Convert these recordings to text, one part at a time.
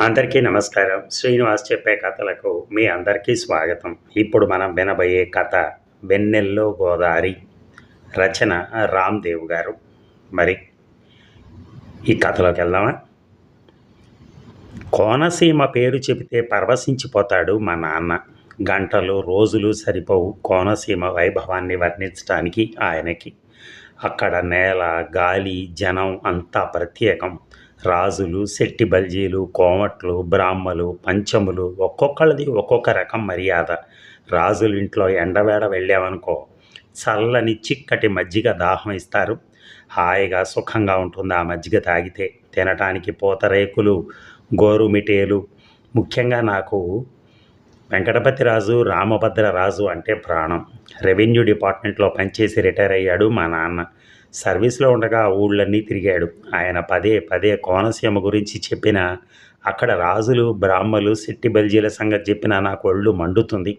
అందరికీ నమస్కారం. శ్రీనివాస్ చెప్పే కథలకు మీ అందరికీ స్వాగతం. ఇప్పుడు మనం వినబోయే కథ వెన్నెల్లో గోదావరి రచన రామ్దేవ్ గారు. మరి ఈ కథలోకి వెళ్దామా? కోనసీమ పేరు చెబితే పరవశించిపోతాడు మా నాన్న. గంటలు రోజులు సరిపోవు కోనసీమ వైభవాన్ని వర్ణించడానికి ఆయనకి. అక్కడ నేల గాలి జనం అంతా ప్రత్యేకం. రాజులు శెట్టి బల్జీలు కోమట్లు బ్రాహ్మలు పంచములు ఒక్కొక్కళ్ళది ఒక్కొక్క రకం మర్యాద. రాజుల ఇంట్లో ఎండవేడ వెళ్ళామనుకో చల్లని చిక్కటి మజ్జిగ దాహం ఇస్తారు. హాయిగా సుఖంగా ఉంటుంది ఆ మజ్జిగ తాగితే. తినటానికి పూతరేకులు గోరుమిటేలు ముఖ్యంగా నాకు వెంకటపతిరాజు రామభద్రరాజు అంటే ప్రాణం. రెవెన్యూ డిపార్ట్మెంట్లో పనిచేసి రిటైర్ అయ్యాడు మా నాన్న. సర్వీస్లో ఉండగా ఊళ్ళన్నీ తిరిగాడు. ఆయన పదే పదే కోనసీమ గురించి చెప్పిన అక్కడ రాజులు బ్రాహ్మలు సిట్టి బల్జీల సంగతి చెప్పిన నాకు ఒళ్ళు మండుతుంది.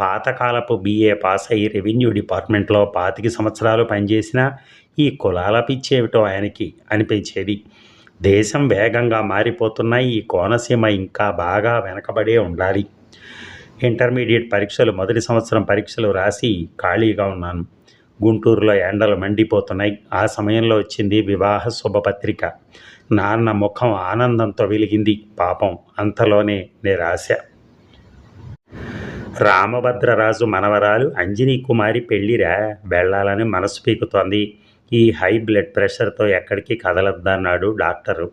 పాతకాలపు బీఏ పాస్ అయ్యి రెవెన్యూ డిపార్ట్మెంట్లో పాతిక సంవత్సరాలు పనిచేసిన ఈ కులాల పిచ్చేమిటో ఆయనకి అనిపించేది. దేశం వేగంగా మారిపోతున్న ఈ కోనసీమ ఇంకా బాగా వెనకబడే ఉండాలి. ఇంటర్మీడియట్ పరీక్షలు మొదటి సంవత్సరం పరీక్షలు రాసి ఖాళీగా ఉన్నాను. గుంటూరులో ఎండలు మండిపోతున్నాయి. ఆ సమయంలో వచ్చింది వివాహ శుభపత్రిక. నాన్న ముఖం ఆనందంతో వెలిగింది. పాపం అంతలోనే నిరాశ. రామభద్రరాజు మనవరాలు అంజనీ కుమారి పెళ్ళిరా? వెళ్ళాలని మనసు పీకుతోంది. ఈ హై బ్లడ్ ప్రెషర్తో ఎక్కడికి కదలద్దన్నాడు డాక్టరు.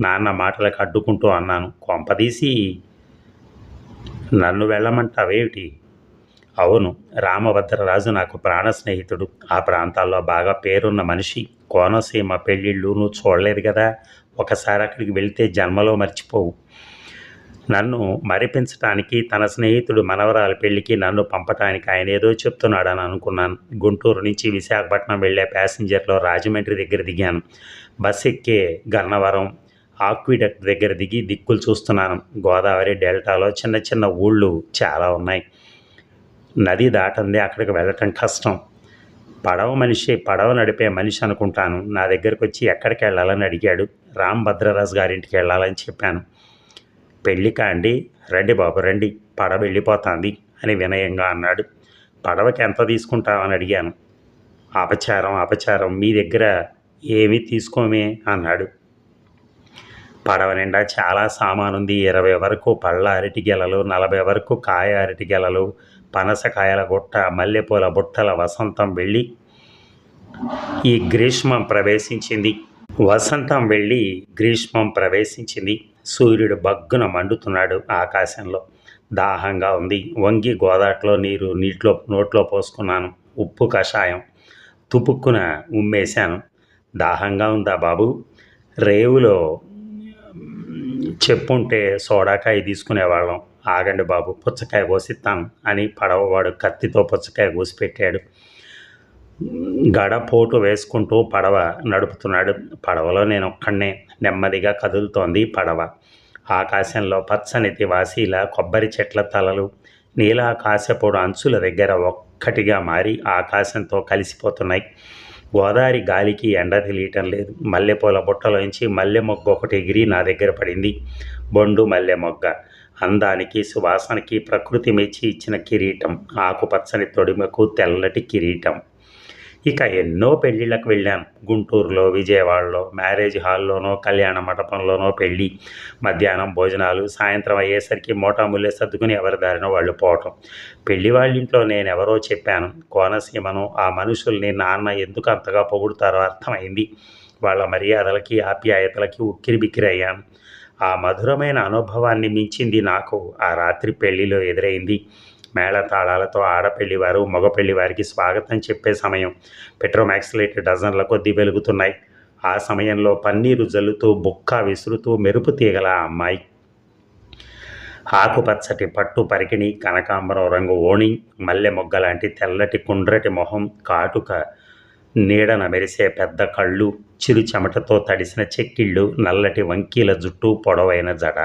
నాన్న మాటలకు అడ్డుకుంటూ అన్నాను. కొంపదీసి నన్ను వెళ్ళమంటావేమిటి? అవును రామభద్రరాజు నాకు ప్రాణ స్నేహితుడు ఆ ప్రాంతాల్లో బాగా పేరున్న మనిషి. కోనసీమ పెళ్ళిళ్ళు నువ్వు చూడలేదు కదా? ఒకసారి అక్కడికి వెళ్తే జన్మలో మర్చిపోవు. నన్ను మరిపించటానికి తన స్నేహితుడు మనవరాల పెళ్ళికి నన్ను పంపటానికి ఆయన ఏదో చెప్తున్నాడని అనుకున్నాను. గుంటూరు నుంచి విశాఖపట్నం వెళ్ళే ప్యాసింజర్లో రాజమండ్రి దగ్గర దిగాను. బస్ ఎక్కే గన్నవరం ఆక్విడక్ట్ దగ్గర దిగి దిక్కులు చూస్తున్నాను. గోదావరి డెల్టాలో చిన్న చిన్న ఊళ్ళు చాలా ఉన్నాయి. నది దాటంది అక్కడికి వెళ్ళటం కష్టం. పడవ మనిషి పడవ నడిపే మనిషి అనుకుంటాను. నా దగ్గరకు వచ్చి ఎక్కడికి వెళ్ళాలని అడిగాడు. రామ్ భద్రరాజు గారింటికి వెళ్ళాలని చెప్పాను. పెళ్ళికా అండి రండి బాబు రండి. పడవ వెళ్ళిపోతుంది అని వినయంగా అన్నాడు. పడవకి ఎంత తీసుకుంటావని అడిగాను. అపచారం అపచారం. మీ దగ్గర ఏమీ తీసుకోమే అన్నాడు. పడవ నిండా చాలా సామానుంది. ఇరవై వరకు పళ్ళ అరటి గెలలు నలభై వరకు కాయ అరటి గెలలు పనసకాయల గుట్ట మల్లెపూల బుట్టల వసంతం వెళ్ళి ఈ గ్రీష్మం ప్రవేశించింది. వసంతం వెళ్ళి గ్రీష్మం ప్రవేశించింది. సూర్యుడు బగ్గున మండుతున్నాడు ఆకాశంలో. దాహంగా ఉంది. వంగి గోదాట్లో నీరు నీటిలో నోట్లో పోసుకున్నాను. ఉప్పు కషాయం తుపుక్కున ఉమ్మేశాను. దాహంగా ఉందా బాబు? రేవులో చెప్పుంటే సోడాకాయ తీసుకునేవాళ్ళం. ఆగండి బాబు పుచ్చకాయ కోసిస్తాను అని పడవవాడు కత్తితో పుచ్చకాయ కోసిపెట్టాడు. గడపోటు వేసుకుంటూ పడవ నడుపుతున్నాడు. పడవలో నేను ఒక్కడనే నెమ్మదిగా కదులుతోంది పడవ. ఆకాశంలో పచ్చని తివాసీల కొబ్బరి చెట్ల తలలు నీలాకాశపుడు అంచుల దగ్గర ఒక్కటిగా మారి ఆకాశంతో కలిసిపోతున్నాయి. గోదావరి గాలికి ఎండ తెలియటం లేదు. మల్లెపూల బుట్టలోంచి మల్లె మొగ్గ ఒకటి ఎగిరి నా దగ్గర పడింది. బొండు మల్లె మొగ్గ. అందానికి సువాసనకి ప్రకృతి మెచ్చి ఇచ్చిన కిరీటం ఆకుపచ్చని తొడిమకు తెల్లటి కిరీటం. ఇక ఎన్నో పెళ్ళిళ్ళకు వెళ్ళాను. గుంటూరులో విజయవాడలో మ్యారేజ్ హాల్లోనో కళ్యాణ మండపంలోనో పెళ్ళి మధ్యాహ్నం భోజనాలు సాయంత్రం అయ్యేసరికి మోటాముల్లే సర్దుకుని ఎవరి దారిన వాళ్ళు పోవటం. పెళ్ళి వాళ్ళ ఇంట్లో నేను ఎవరో చెప్పాను. కోనసీమను ఆ మనుషుల్ని నాన్న ఎందుకు అంతగా పొగుడుతారో అర్థమైంది. వాళ్ళ మర్యాదలకి ఆప్యాయతలకి ఉక్కిరి బిక్కిరి అయ్యాను. ఆ మధురమైన అనుభవాన్ని మించింది నాకు. ఆ రాత్రి పెళ్ళిలో ఎదురైంది. మేళతాళాలతో ఆడపెళ్ళి వారు మగపెళ్ళి వారికి స్వాగతం చెప్పే సమయం. పెట్రోమాక్స్ లైట్ డజన్ల కొద్దీ వెలుగుతున్నాయి. ఆ సమయంలో పన్నీరు జల్లుతూ బుక్క విసురుతూ మెరుపు తీగల అమ్మాయి. ఆకుపచ్చటి పట్టు పరికిణి కనకాంబరం రంగు ఓణి మల్లె మొగ్గ లాంటి తెల్లటి కుండ్రటి మొహం కాటుక నీడన మెరిసే పెద్ద కళ్ళు చిరు చెమటతో తడిసిన చెక్కిళ్ళు నల్లటి వంకీల జుట్టు పొడవైన జడ.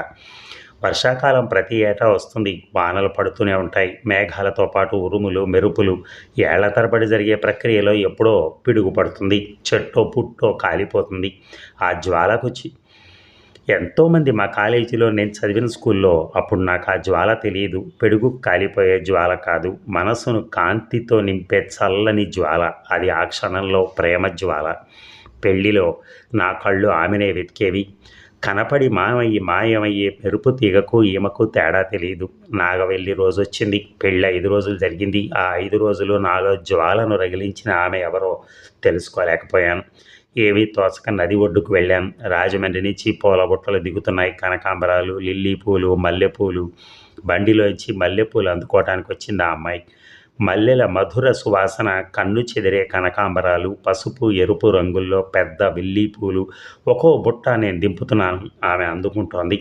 వర్షాకాలం ప్రతి ఏటా వస్తుంది. వానలు పడుతూనే ఉంటాయి. మేఘాలతో పాటు ఉరుములు మెరుపులు. ఏళ్ళ తరబడి జరిగే ప్రక్రియలో ఎప్పుడో పిడుగు పడుతుంది. చెట్టో పుట్టో కాలిపోతుంది. ఆ జ్వాలకు చి ఎంతోమంది మా కాలేజీలో నేను చదివిన స్కూల్లో అప్పుడు నాకు ఆ జ్వాల తెలియదు. పెడుగు కాలిపోయే జ్వాల కాదు. మనసును కాంతితో నింపే చల్లని జ్వాల. అది ఆ క్షణంలో ప్రేమ జ్వాల. పెళ్ళిలో నా కళ్ళు ఆమెనే వెతికేవి. కనపడి మామయ్యి మాయమయ్యే మెరుపు తీగకు ఈమెకు తేడా తెలియదు. నాగవెల్లి రోజు వచ్చింది పెళ్ళి ఐదు రోజులు జరిగింది. ఆ ఐదు రోజులు నాలో జ్వాలను రగిలించిన ఆమె ఎవరో తెలుసుకోలేకపోయాను. ఏమీ తోచక నది ఒడ్డుకు వెళ్ళాం. రాజమండ్రి నుంచి పూల బుట్టలు దిగుతున్నాయి. కనకాంబరాలు లిల్లీ పూలు మల్లెపూలు. బండిలోంచి మల్లెపూలు అందుకోవటానికి వచ్చింది ఆ అమ్మాయి. మల్లెల మధుర సువాసన కన్ను చెదిరే కనకాంబరాలు పసుపు ఎరుపు రంగుల్లో పెద్ద విల్లీ పూలు. ఒక్కో బుట్ట నేను దింపుతున్నాను. ఆమె అందుకుంటోంది.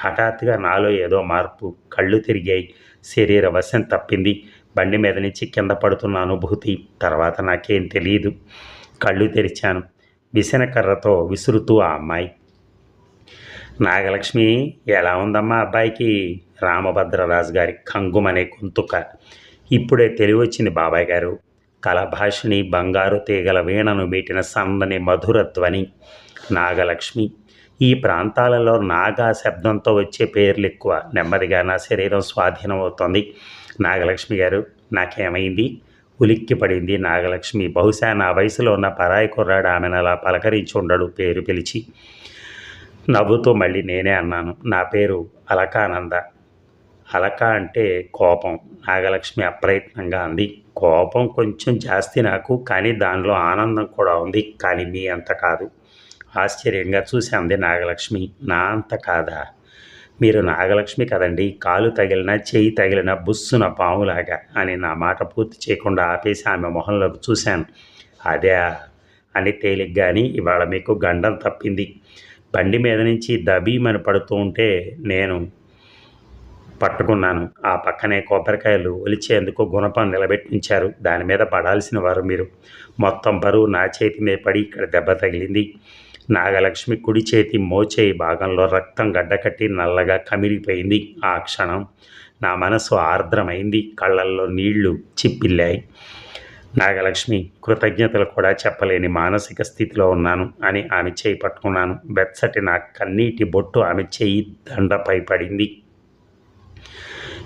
హఠాత్తుగా నాలో ఏదో మార్పు. కళ్ళు తిరిగాయి. శరీర వశం తప్పింది. బండి మీద నుంచి కింద పడుతున్న అనుభూతి. తర్వాత నాకేం తెలియదు కళ్ళు తెరిచాను. విసనకర్రతో విసురుతూ ఆ అమ్మాయి. నాగలక్ష్మి ఎలా ఉందమ్మా అబ్బాయికి? రామభద్రరాజు గారి కంగుమనే గొంతుక. ఇప్పుడే తెలివొచ్చింది బాబాయ్ గారు. కలభాషిణి బంగారు తీగల వీణను మీటిన సన్నని మధుర ధ్వని. నాగలక్ష్మి ఈ ప్రాంతాలలో నాగా శబ్దంతో వచ్చే పేర్లు ఎక్కువ. నెమ్మదిగా నా శరీరం స్వాధీనమవుతోంది. నాగలక్ష్మి గారు నాకేమైంది? ఉలిక్కి పడింది నాగలక్ష్మి. బహుశా నా వయసులో ఉన్న పరాయి కుర్రాడు ఆమెను అలా పలకరించి ఉండడు పేరు పిలిచి. నవ్వుతూ మళ్ళీ నేనే అన్నాను. నా పేరు అలకానంద. అలక అంటే కోపం. నాగలక్ష్మి అప్రయత్నంగా అంది. కోపం కొంచెం జాస్తి నాకు కానీ దానిలో ఆనందం కూడా ఉంది కానీ మీ అంత కాదు. ఆశ్చర్యంగా చూసి అంది నాగలక్ష్మి. నా అంత కాదా? మీరు నాగలక్ష్మి కదండి కాలు తగిలిన చేయి తగిలిన బుస్సున పాములాగా అని నా మాట పూర్తి చేయకుండా ఆపేసి ఆమె మొహంలోకి చూశాను. అదే అని తేలిగ్గాని ఇవాళ మీకు గండం తప్పింది. బండి మీద నుంచి దబీమని పడుతూ ఉంటే నేను పట్టుకున్నాను. ఆ పక్కనే కొబ్బరికాయలు ఒలిచేందుకు గుణపం నిలబెట్టి ఉంచారు. దాని మీద పడాల్సిన వారు మీరు. మొత్తం బరువు నా చేతి మీద పడి ఇక్కడ దెబ్బ తగిలింది. నాగలక్ష్మి కుడి చేతి మోచేయి భాగంలో రక్తం గడ్డకట్టి నల్లగా కమిలిపోయింది. ఆ క్షణం నా మనసు ఆర్ద్రమైంది. కళ్ళల్లో నీళ్ళు చిప్పిల్లాయి. నాగలక్ష్మి కృతజ్ఞతలు కూడా చెప్పలేని మానసిక స్థితిలో ఉన్నాను అని ఆమె చేయి పట్టుకున్నాను. బెచ్చటి నా కన్నీటి బొట్టు ఆమె చేయి దండపై పడింది.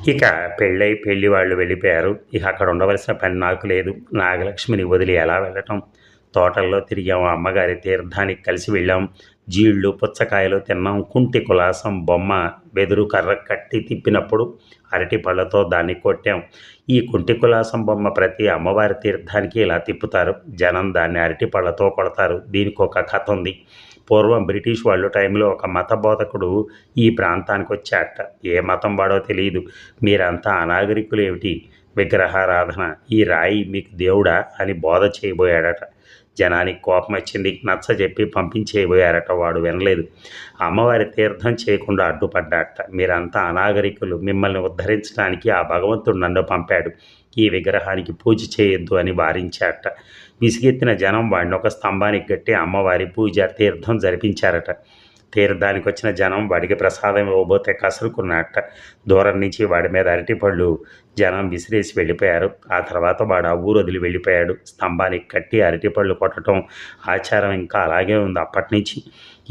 ఇక పెళ్ళై పెళ్ళి వాళ్ళు వెళ్ళిపోయారు. ఇక అక్కడ ఉండవలసిన పని నాకు లేదు. నాగలక్ష్మిని వదిలి ఎలా వెళ్ళటం? తోటల్లో తిరిగాం అమ్మగారి తీర్థానికి కలిసి వెళ్ళాం. జీళ్ళు పుచ్చకాయలు తిన్నాం. కుంటి కులాసం బొమ్మ వెదురు కర్ర కట్టి తిప్పినప్పుడు అరటి పళ్ళతో దాన్ని కొట్టాం. ఈ కుంటి కులాసం బొమ్మ ప్రతి అమ్మవారి తీర్థానికి ఇలా తిప్పుతారు. జనం దాన్ని అరటి పళ్ళతో కొడతారు. దీనికి ఒక కథ ఉంది. పూర్వం బ్రిటిష్ వాళ్ళు టైంలో ఒక మత బోధకుడు ఈ ప్రాంతానికి వచ్చాట ఏ మతం వాడో తెలియదు మీరంతా అనాగరికులు ఏమిటి? విగ్రహారాధన. ఈ రాయి మీకు దేవుడా? అని బోధ చేయబోయాడట. జనానికి కోపం వచ్చింది నచ్చ చెప్పి పంపించేయబోయారట. వాడు వినలేదు. అమ్మవారి తీర్థం చేయకుండా అడ్డుపడ్డాట మీరంతా అనాగరికులు. మిమ్మల్ని ఉద్ధరించడానికి ఆ భగవంతుడు నన్ను పంపాడు. ఈ విగ్రహానికి పూజ చేయొద్దు అని వారించాట విసిగెత్తిన జనం వాడిని ఒక స్తంభానికి కట్టి అమ్మవారి పూజ తీర్థం జరిపించారట. తీర్థానికి వచ్చిన జనం వాడికి ప్రసాదం ఇవ్వబోతే కసురుకున్నట్ట. దూరం నుంచి వాడి మీద అరటిపళ్ళు. జనం విసిరేసి వెళ్ళిపోయారు. ఆ తర్వాత వాడు ఆ ఊరు వదిలి వెళ్ళిపోయాడు. స్తంభానికి కట్టి అరటిపళ్ళు కొట్టడం ఆచారం ఇంకా అలాగే ఉంది అప్పటి నుంచి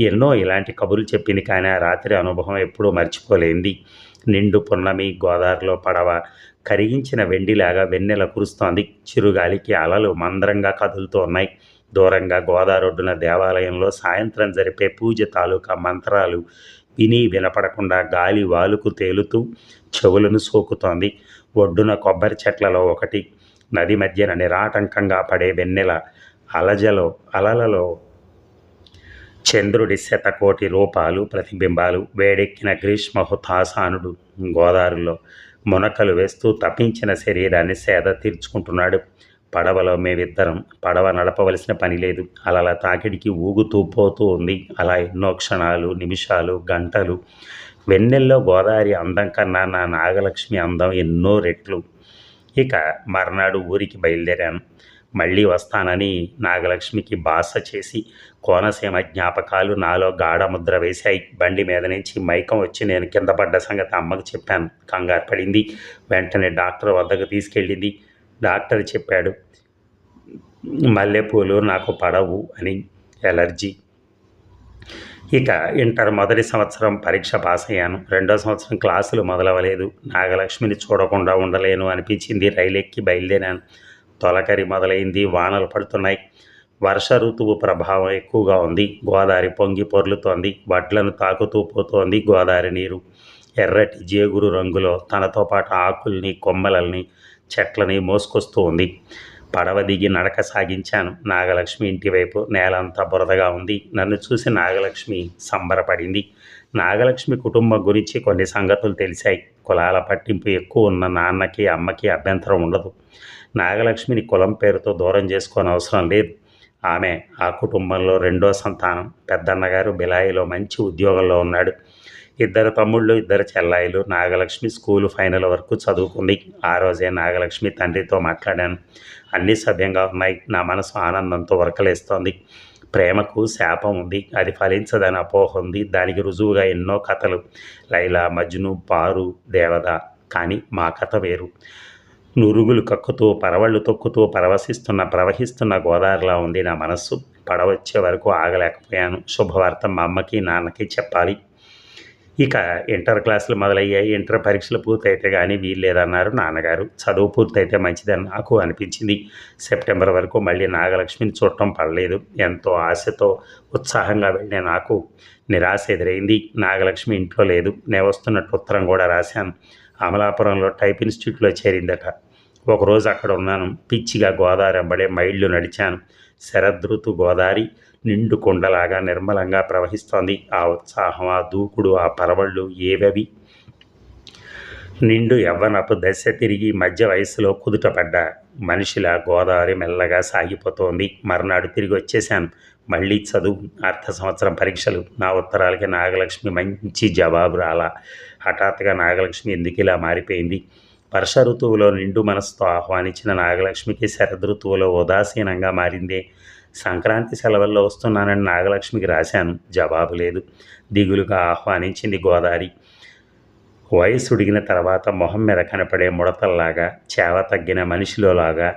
ఎన్నో ఇలాంటి కబుర్లు చెప్పింది కానీ ఆ రాత్రి అనుభవం ఎప్పుడూ మర్చిపోలేంది. నిండు పున్నమి గోదావరిలో పడవ. కరిగించిన వెండిలాగా వెన్నెల కురుస్తోంది. చిరుగాలికి అలలు మందరంగా కదులుతూ ఉన్నాయి. దూరంగా గోదారొడ్డున దేవాలయంలో సాయంత్రం జరిపే పూజ తాలూకా మంత్రాలు విని వినపడకుండా గాలి వాలుకు తేలుతూ చెవులను సోకుతోంది. ఒడ్డున కొబ్బరి చెట్లలో ఒకటి నది మధ్యన నిరాటంకంగా పడే వెన్నెల అలజలో అలలలో చంద్రుడి శతకోటి రూపాలు ప్రతిబింబాలు వేడెక్కిన గ్రీష్మ హుతాసానుడు గోదావరిలో మునకలు వేస్తూ తప్పించిన శరీరాన్ని సేద తీర్చుకుంటున్నాడు. పడవలో మేమిద్దరం పడవ నడపవలసిన పని లేదు. అలా తాకిడికి ఊగుతూ పోతూ ఉంది. అలా ఎన్నో క్షణాలు నిమిషాలు గంటలు. వెన్నెల్లో గోదావరి అందం కన్నా నా నాగలక్ష్మి అందం ఎన్నో రెట్లు. ఇక మర్నాడు ఊరికి బయలుదేరాను. మళ్ళీ వస్తానని నాగలక్ష్మికి బాస చేసి కోనసీమ జ్ఞాపకాలు నాలో గాఢముద్ర వేశాయి. బండి మీద నుంచి మైకం వచ్చి నేను కింద పడ్డ సంగతి అమ్మకు చెప్పాను. కంగారు పడింది. వెంటనే డాక్టర్ వద్దకు తీసుకెళ్ళింది. డాక్టర్ చెప్పాడు మల్లెపూలు నాకు పడవు అని ఎలర్జీ. ఇక ఇంటర్ మొదటి సంవత్సరం పరీక్ష పాస్ అయ్యాను. రెండో సంవత్సరం క్లాసులు మొదలవ్వలేదు నాగలక్ష్మిని చూడకుండా ఉండలేను అనిపించింది. రైలు ఎక్కి బయలుదేరాను. తొలకరి మొదలైంది. వానలు పడుతున్నాయి. వర్ష ఋతువు ప్రభావం ఎక్కువగా ఉంది. గోదావరి పొంగి పొర్లుతోంది. వడ్లను తాకుతూ పోతోంది గోదావరి నీరు. ఎర్రటి జేగురు రంగులో తనతో పాటు ఆకుల్ని కొమ్మలల్ని చెట్లని మోసుకొస్తూ ఉంది పడవ దిగి నడక సాగించాను. నాగలక్ష్మి ఇంటివైపు నేలంతా బురదగా ఉంది. నన్ను చూసి నాగలక్ష్మి సంబరపడింది. నాగలక్ష్మి కుటుంబం గురించి కొన్ని సంగతులు తెలిసాయి. కులాల పట్టింపు ఎక్కువ ఉన్న నాన్నకి అమ్మకి అభ్యంతరం ఉండదు. నాగలక్ష్మిని కులం పేరుతో దూరం చేసుకోని అవసరం లేదు. ఆమె ఆ కుటుంబంలో రెండో సంతానం. పెద్దన్నగారు బిలాయిలో మంచి ఉద్యోగంలో ఉన్నాడు. ఇద్దరు తమ్ముళ్ళు ఇద్దరు చెల్లాయిలు. నాగలక్ష్మి స్కూలు ఫైనల్ వరకు చదువుకుంది. ఆ రోజే నాగలక్ష్మి తండ్రితో మాట్లాడాను. అన్నీ సభ్యంగా ఉన్నాయి. నా మనసు ఆనందంతో వరకలేస్తోంది ప్రేమకు శాపం ఉంది. అది ఫలించదని అపోహ ఉంది. దానికి రుజువుగా ఎన్నో కథలు. లైలా మజ్ను పారు దేవత. కానీ మా కథ వేరు. నురుగులు కక్కుతూ పరవళ్ళు తొక్కుతూ పరవశిస్తున్న ప్రవహిస్తున్న గోదావరిలా ఉంది నా మనస్సు. పడవచ్చే వరకు ఆగలేకపోయాను. శుభవార్త మా అమ్మకి నాన్నకి చెప్పాలి. ఇక ఇంటర్ క్లాసులు మొదలయ్యాయి. ఇంటర్ పరీక్షలు పూర్తయితే కానీ వీల్లేదన్నారు నాన్నగారు. చదువు పూర్తయితే మంచిదని నాకు అనిపించింది. సెప్టెంబర్ వరకు మళ్ళీ నాగలక్ష్మిని చూడటం పడలేదు ఎంతో ఆశతో ఉత్సాహంగా వెళ్ళే నాకు నిరాశ ఎదురైంది. నాగలక్ష్మి ఇంట్లో లేదు. నేను వస్తున్నట్టు ఉత్తరం కూడా రాశాను. అమలాపురంలో టైప్ ఇన్స్టిట్యూట్లో చేరిందట. ఒకరోజు అక్కడ ఉన్నాను. పిచ్చిగా గోదావరి అంబడే మైళ్ళు నడిచాను. శరదృతు గోదావరి నిండు కొండలాగా నిర్మలంగా ప్రవహిస్తోంది. ఆ ఉత్సాహం ఆ దూకుడు ఆ పరవళ్ళు ఏవవి? నిండు యవ్వనపు దశ తిరిగి మధ్య వయసులో కుదుటపడ్డ మనిషిలా గోదావరి మెల్లగా సాగిపోతోంది. మర్నాడు తిరిగి వచ్చేశాను. మళ్ళీ చదువు అర్ధ సంవత్సరం పరీక్షలు నా ఉత్తరాలకి నాగలక్ష్మి మంచి జవాబు రాలా. హఠాత్తుగా నాగలక్ష్మి ఎందుకు ఇలా మారిపోయింది? వర్ష ఋతువులో నిండు మనసుతో ఆహ్వానించిన నాగలక్ష్మికి శరదృతువులో ఉదాసీనంగా మారిందే. సంక్రాంతి సెలవుల్లో వస్తున్నానని నాగలక్ష్మికి రాశాను. జవాబు లేదు. దిగులుగా ఆహ్వానించింది గోదావరి వయసుడిగిన తర్వాత మొహం మీద కనపడే ముడతల్లాగా చేవ తగ్గిన మనిషిలోలాగా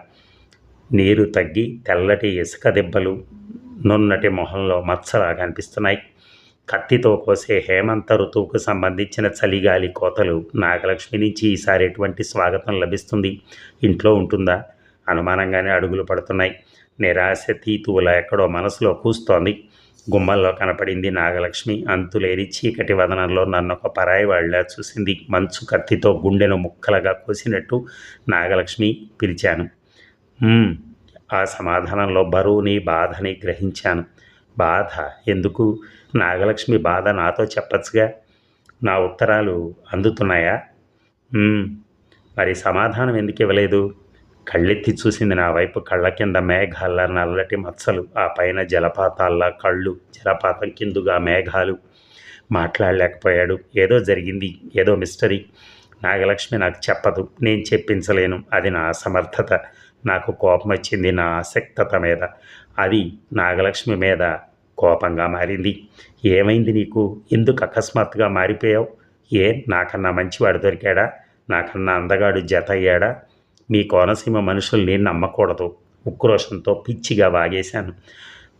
నీరు తగ్గి తెల్లటి ఇసుక దెబ్బలు నున్నటి మొహంలో మచ్చలాగా అనిపిస్తున్నాయి. కత్తితో కోసే హేమంత ఋతువుకు సంబంధించిన చలిగాలి కోతలు నాగలక్ష్మి నుంచి ఈసారి ఎటువంటి స్వాగతం లభిస్తుంది? ఇంట్లో ఉంటుందా? అనుమానంగానే అడుగులు పడుతున్నాయి. నిరాశ తీతువుల ఎక్కడో మనసులో కూస్తోంది. గుమ్మల్లో కనపడింది నాగలక్ష్మి. అంతులేని చీకటి వదనంలో నన్ను ఒక పరాయి వాళ్ళ చూసింది. మంచు కత్తితో గుండెను ముక్కలుగా కోసినట్టు నాగలక్ష్మి పిలిచాను. ఆ సమాధానంలో బరువుని బాధని గ్రహించాను. బాధ? ఎందుకు? నాగలక్ష్మి బాధ నాతో చెప్పచ్చుగా? నా ఉత్తరాలు అందుతున్నాయా? మరి సమాధానం ఎందుకు ఇవ్వలేదు? కళ్ళెత్తి చూసింది నా వైపు కళ్ళ కింద మేఘాల నల్లటి మచ్చలు ఆ పైన జలపాతాల్లా కళ్ళు జలపాతం కిందుగా మేఘాలు. మాట్లాడలేకపోయాడు. ఏదో జరిగింది ఏదో మిస్టరీ. నాగలక్ష్మి నాకు చెప్పదు నేను చెప్పించలేను. అది నా అసమర్థత నాకు కోపం వచ్చింది నా ఆసక్తత మీద. అది నాగలక్ష్మి మీద కోపంగా మారింది. ఏమైంది నీకు? ఎందుకు అకస్మాత్తుగా మారిపోయావు? ఏ నాకన్నా మంచివాడు దొరికాడా? నాకన్నా అందగాడు జత అయ్యాడా? మీ కోనసీమ మనుషుల్ని నమ్మకూడదు. ఉక్రోషంతో పిచ్చిగా వాగేశాను.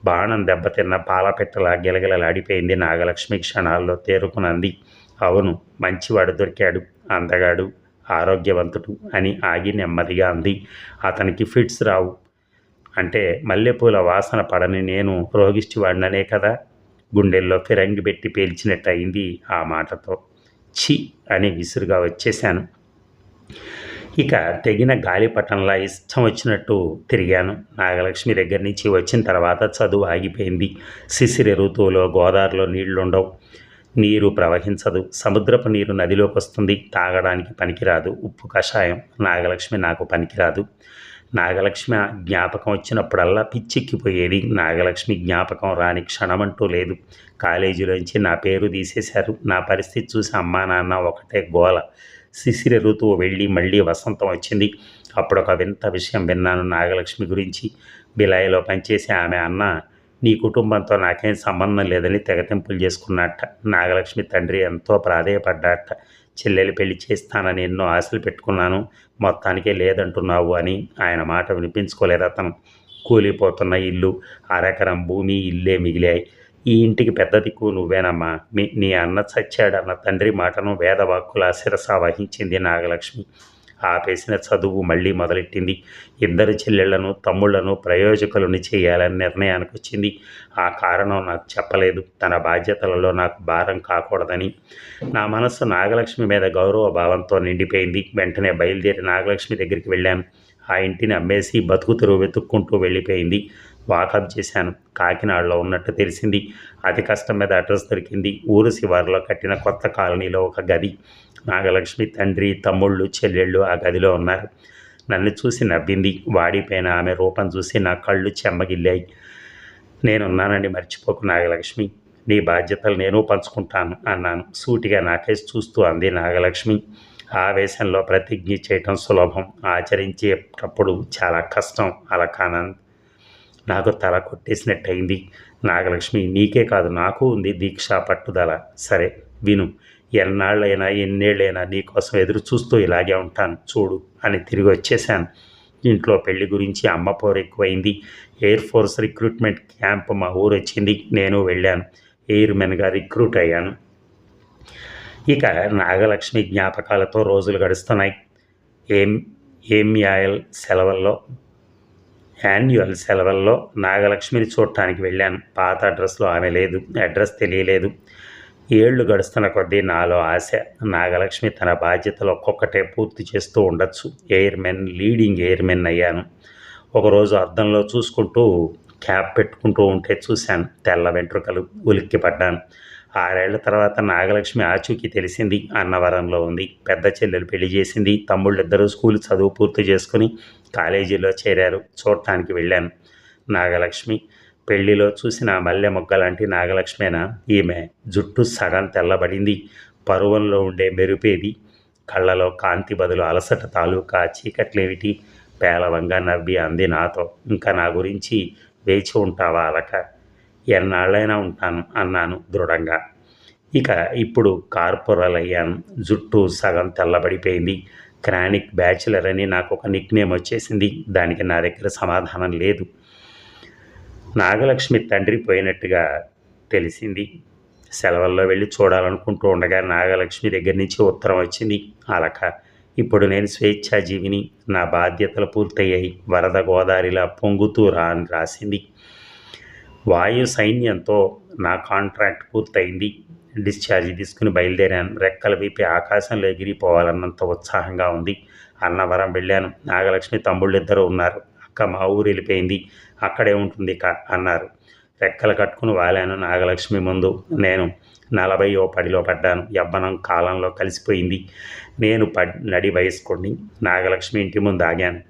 బాణం దెబ్బతిన్న పాలపెట్టలా గిలగిలలాడిపోయింది నాగలక్ష్మి క్షణాల్లో తేరుకునంది. అవును మంచివాడు దొరికాడు అందగాడు ఆరోగ్యవంతుడు అని ఆగి నెమ్మదిగా అంది. అతనికి ఫిట్స్ రావు. అంటే మల్లెపూల వాసన పడని నేను రోగిష్టివాడిననే కదా? గుండెల్లో ఫిరంగి పెట్టి పేల్చినట్టు అయింది ఆ మాటతో. చి అని విసురుగా వచ్చేశాను. ఇక తెగిన గాలిపటంలా ఇష్టం వచ్చినట్టు తిరిగాను. నాగలక్ష్మి దగ్గర నుంచి వచ్చిన తర్వాత చదువు ఆగిపోయింది. శిశిర ఋతువులో గోదావరిలో నీళ్ళుండవు. నీరు ప్రవహించదు. సముద్రపు నీరు నదిలోకి వస్తుంది. తాగడానికి పనికిరాదు. ఉప్పు కషాయం. నాగలక్ష్మి నాకు పనికిరాదు. నాగలక్ష్మి జ్ఞాపకం వచ్చినప్పుడల్లా పిచ్చెక్కిపోయేది. నాగలక్ష్మి జ్ఞాపకం రాని క్షణమంటూ లేదు. కాలేజీలోంచి నా పేరు తీసేశారు. నా పరిస్థితి చూసి అమ్మా నాన్న ఒకటే గోల. శిశిర ఋతువు వెళ్ళి మళ్ళీ వసంతం వచ్చింది. అప్పుడు ఒక వింత విషయం విన్నాను నాగలక్ష్మి గురించి. బిలాయిలో పనిచేసి ఆమె అన్న నీ కుటుంబంతో నాకేం సంబంధం లేదని తెగతింపులు చేసుకున్నట్ట నాగలక్ష్మి తండ్రి ఎంతో ప్రాధేయపడ్డాట. చెల్లెలు పెళ్ళి చేస్తానని ఎన్నో ఆశలు పెట్టుకున్నాను. మొత్తానికే లేదంటున్నావు అని ఆయన మాట వినిపించుకోలేదు అతను కూలిపోతున్న ఇల్లు అరెకరం భూమి ఇల్లే మిగిలాయి. ఈ ఇంటికి పెద్ద దిక్కు నువ్వేనమ్మా. మీ నీ అన్న చచ్చాడన్న తండ్రి మాటను వేదవాక్కుల శిరస వహించింది నాగలక్ష్మి. ఆపేసిన చదువు మళ్ళీ మొదలెట్టింది. ఇద్దరు చెల్లెళ్ళను తమ్ముళ్ళను ప్రయోజకులను చేయాలని నిర్ణయానికి వచ్చింది ఆ కారణం నాకు చెప్పలేదు. తన బాధ్యతలలో నాకు భారం కాకూడదని. నా మనస్సు నాగలక్ష్మి మీద గౌరవ భావంతో నిండిపోయింది. వెంటనే బయలుదేరి నాగలక్ష్మి దగ్గరికి వెళ్ళాను. ఆ ఇంటిని అమ్మేసి బతుకు తెరువు వెతుక్కుంటూ వెళ్ళిపోయింది. వాకప్ చేశాను. కాకినాడలో ఉన్నట్టు తెలిసింది. అతి కష్టం మీద అడ్రస్ దొరికింది. ఊరు శివారులో కట్టిన కొత్త కాలనీలో ఒక గది. నాగలక్ష్మి తండ్రి తమ్ముళ్ళు చెల్లెళ్ళు ఆ గదిలో ఉన్నారు. నన్ను చూసి నవ్వింది. వాడిపోయిన ఆమె రూపం చూసి నా కళ్ళు చెమ్మగిల్లాయి. నేనున్నానని మర్చిపోకు నాగలక్ష్మి. నీ బాధ్యతలు నేను పంచుకుంటాను అన్నాను. సూటిగా నాకేసి చూస్తూ అంది నాగలక్ష్మి. ఆవేశంలో ప్రతిజ్ఞ చేయటం సులభం. ఆచరించేటప్పుడు చాలా కష్టం. అలా కానంది నాకు తల కొట్టేసినట్టయింది. నాగలక్ష్మి నీకే కాదు నాకు ఉంది దీక్ష పట్టుదల. సరే విను. ఎన్నాళ్ళైనా ఎన్నేళ్ళైనా నీకోసం ఎదురు చూస్తూ ఇలాగే ఉంటాను. చూడు అని తిరిగి వచ్చేసాను ఇంట్లో పెళ్ళి గురించి అమ్మ పోరు ఎక్కువైంది. ఎయిర్ ఫోర్స్ రిక్రూట్మెంట్ క్యాంప్ మా ఊరు వచ్చింది. నేను వెళ్ళాను. ఎయిర్మెన్గా రిక్రూట్ అయ్యాను. ఇక నాగలక్ష్మి జ్ఞాపకాలతో రోజులు గడుస్తున్నాయి. ఏం ఏమియాయల్ సెలవుల్లో యాన్యువల్ సెలవుల్లో నాగలక్ష్మిని చూడటానికి వెళ్ళాను. పాత అడ్రస్లో ఆమె లేదు. అడ్రస్ తెలియలేదు. ఏళ్ళు గడుస్తున్న కొద్దీ నాలో ఆశ నాగలక్ష్మి తన బాధ్యతలు ఒక్కొక్కటే పూర్తి చేస్తూ ఉండొచ్చు. ఎయిర్మెన్ లీడింగ్ ఎయిర్మెన్ అయ్యాను. ఒకరోజు అద్దంలో చూసుకుంటూ క్యాప్ పెట్టుకుంటూ ఉంటే చూశాను. తెల్ల వెంట్రుకలు ఉలిక్కి పడ్డాను ఆరేళ్ళ తర్వాత నాగలక్ష్మి ఆచూకీ తెలిసింది. అన్నవరంలో ఉంది. పెద్ద చెల్లెలు పెళ్ళి చేసింది. తమ్ముళ్ళిద్దరూ స్కూల్ చదువు పూర్తి చేసుకుని కాలేజీలో చేరారు. చూడటానికి వెళ్ళాను. నాగలక్ష్మి పెళ్ళిలో చూసిన మల్లె మొగ్గ లాంటి నాగలక్ష్మేన? ఈమె జుట్టు సగం తెల్లబడింది. పరువంలో ఉండే మెరుపేది. కళ్ళలో కాంతి బదులు అలసట తాలూకా చీకట్లేమిటి? పేలవంగా నవ్వి అంది నాతో. ఇంకా నా గురించి వేచి ఉంటావా అలక? ఎన్నాళ్ళైనా ఉంటాను అన్నాను దృఢంగా. ఇక ఇప్పుడు కార్పొరల్ అయ్యాను జుట్టు సగం తెల్లబడిపోయింది. క్రానిక్ బ్యాచులర్ అని నాకు ఒక నిక్ నేమ్ వచ్చేసింది. దానికి నా దగ్గర సమాధానం లేదు. నాగలక్ష్మి తండ్రి పోయినట్టుగా తెలిసింది. సెలవుల్లో వెళ్ళి చూడాలనుకుంటూ ఉండగా నాగలక్ష్మి దగ్గర నుంచి ఉత్తరం వచ్చింది. అలక ఇప్పుడు నేను స్వేచ్ఛాజీవిని నా బాధ్యతలు పూర్తయ్యాయి. వరద గోదావరిలా పొంగుతూ రా అని రాసింది. వాయు సైన్యంతో నా కాంట్రాక్ట్ పూర్తయింది. డిశ్చార్జ్ తీసుకుని బయలుదేరాను. రెక్కలు విప్పి ఆకాశంలో ఎగిరిపోవాలన్నంత ఉత్సాహంగా ఉంది. అన్నవరం వెళ్ళాను. నాగలక్ష్మి తమ్ముళ్ళు ఇద్దరు ఉన్నారు. అక్క మా ఊరు వెళ్ళిపోయింది. అక్కడే ఉంటుంది ఇక అన్నారు. రెక్కలు కట్టుకుని వాలాను నాగలక్ష్మి ముందు. నేను నలభై ఓ పడిలో పడ్డాను. యవ్వనం కాలంలో కలిసిపోయింది. నేను పడ్ నడి వయస్కుడిని. నాగలక్ష్మి ఇంటి ముందు ఆగాను.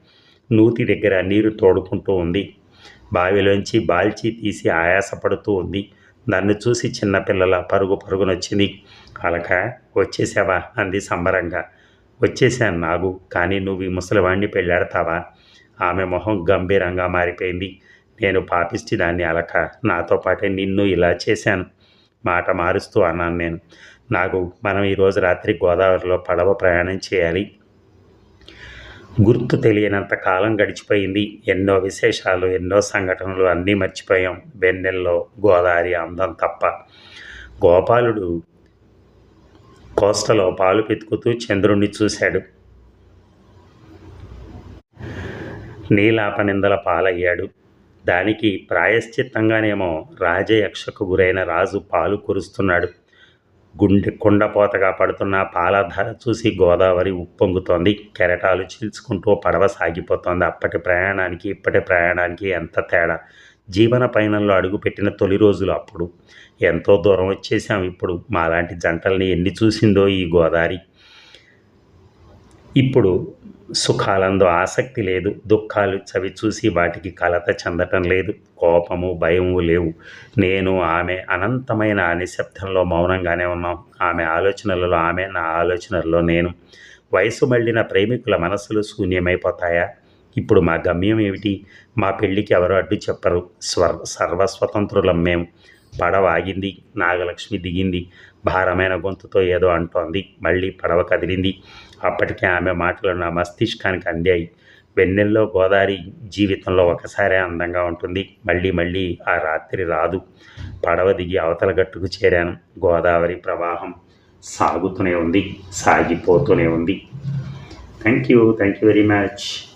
నూతి దగ్గర నీరు తోడుకుంటూ ఉంది. బావిలోంచి బాల్చి తీసి ఆయాసపడుతూ ఉంది. నన్ను చూసి చిన్నపిల్లల పరుగు పరుగునొచ్చింది అలక వచ్చేసావా? అంది సంబరంగా. వచ్చేసాను నాగు కానీ నువ్వు ఈ ముసలివాణ్ణి పెళ్ళాడతావా? ఆమె మొహం గంభీరంగా మారిపోయింది. నేను పాపిష్టి దాన్ని అలక. నాతో పాటే నిన్ను ఇలా చేశాను. మాట మారుస్తూ అన్నాను నేను. నాకు మనం ఈరోజు రాత్రి గోదావరిలో పడవ ప్రయాణం చేయాలి. గుర్తు తెలియనంత కాలం గడిచిపోయింది. ఎన్నో విశేషాలు ఎన్నో సంఘటనలు అన్నీ మర్చిపోయాం. వెన్నెల్లో గోదావరి అందం తప్ప. గోపాలుడు కోస్తలో పాలు పెతుకుతూ చంద్రుణ్ణి చూశాడు. నీలాపనిందల పాలయ్యాడు. దానికి ప్రాయశ్చిత్తంగానేమో రాజయక్షకు గురైన రాజు పాలు కురుస్తున్నాడు. గుండె కుండపోతగా పడుతున్న పాలధార చూసి గోదావరి ఉప్పొంగుతోంది. కెరటాలు చీల్చుకుంటూ పడవ సాగిపోతోంది. అప్పటి ప్రయాణానికి ఇప్పటి ప్రయాణానికి ఎంత తేడా? జీవన పయనంలో అడుగుపెట్టిన తొలి రోజులు అప్పుడు. ఎంతో దూరం వచ్చేసాం ఇప్పుడు. మాలాంటి జంటల్ని ఎన్ని చూసిందో ఈ గోదావరి. ఇప్పుడు సుఖాలందు ఆసక్తి లేదు. దుఃఖాలు చవి చూసి వాటికి కలత చెందటం లేదు. కోపము భయము లేవు. నేను ఆమె అనంతమైన నిశ్శబ్దంలో మౌనంగానే ఉన్నాం. ఆమె ఆలోచనలలో ఆమె నా ఆలోచనల్లో నేను. వయసు మళ్ళిన ప్రేమికుల మనసులు శూన్యమైపోతాయా? ఇప్పుడు మా గమ్యం ఏమిటి? మా పెళ్ళికి ఎవరు అడ్డు చెప్పరు. స్వర్ సర్వస్వతంత్రులం మేము పడవ ఆగింది. నాగలక్ష్మి దిగింది. భారమైన గొంతుతో ఏదో అంటోంది. మళ్ళీ పడవ కదిలింది. అప్పటికే ఆమె మాటలు నా మస్తిష్కానికి అందాయి. వెన్నెల్లో గోదావరి జీవితంలో ఒకసారే అందంగా ఉంటుంది. మళ్ళీ మళ్ళీ ఆ రాత్రి రాదు. పడవ దిగి అవతల గట్టుకు చేరాను. గోదావరి ప్రవాహం సాగుతూనే ఉంది. సాగిపోతూనే ఉంది. Thank you thank you very much